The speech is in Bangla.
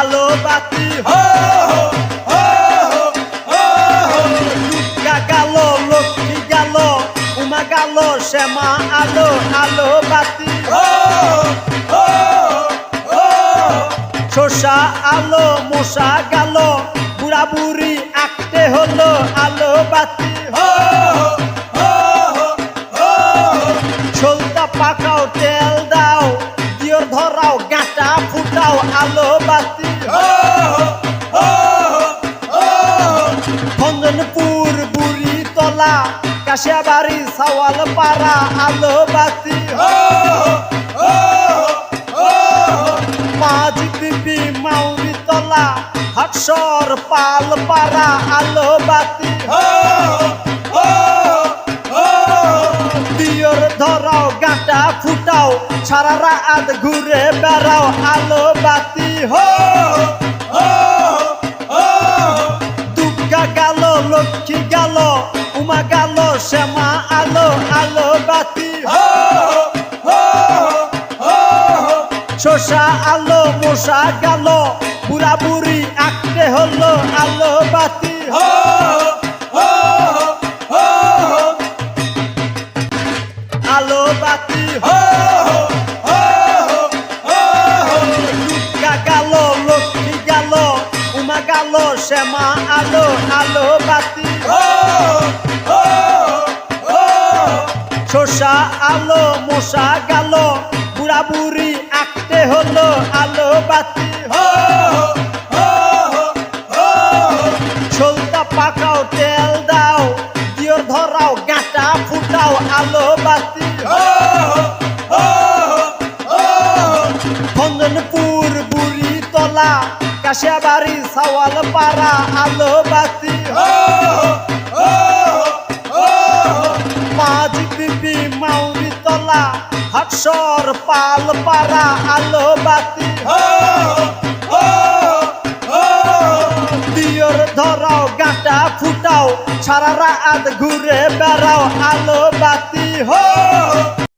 আলো বাতি হো শ্যামা আলো আলো বাতি শসা আলো, মশা গেল বুড়া বুড়ি আঁকতে হলো আলো বাতি ফুটাও আলো বাতি। ভঞ্জনপুর বুড়ি তলা, কাশিয়াবাড়ি সাওয়াল পাড়া, আলো বাতি। মাঝ বিবি মাউরি তলা হাটসর পাল পাড়া, আলো বাতি। ফুটাও সারা রাত ঘুরে বেড়াও, আলো বাতি হো দুর্গা গেল, লক্ষ্মী গেল, উমা গেল, শ্যামা আলো আলো বাতি হো হো আলো, মশা গেল বুড়া বুড়ি আঁকতে হলো, আলো বাতি হো। আলো বাতি, হো গেল, লক্ষ্মী গেল, উমা গেল, শ্যামা আলো আলো বাতি শসা আলো, মশা গেল, বুড়া বুড়ি আঁকতে হলো আলো বাতি, হো হো পাকাও তেল গাঁটা ফুটাও আলো বাতি। ভঞ্জনপুর বুড়ি তলা, কাশিয়াবাড়ি সাওয়াল পাড়া আলো বাতি। মাঝ বিবি মাউরি তলা হাটসর পাল পাড়া আলো বাতি। গাঁটা ফুটাও সারা রাত ঘুরে বেড়াও আলো বাতি হো!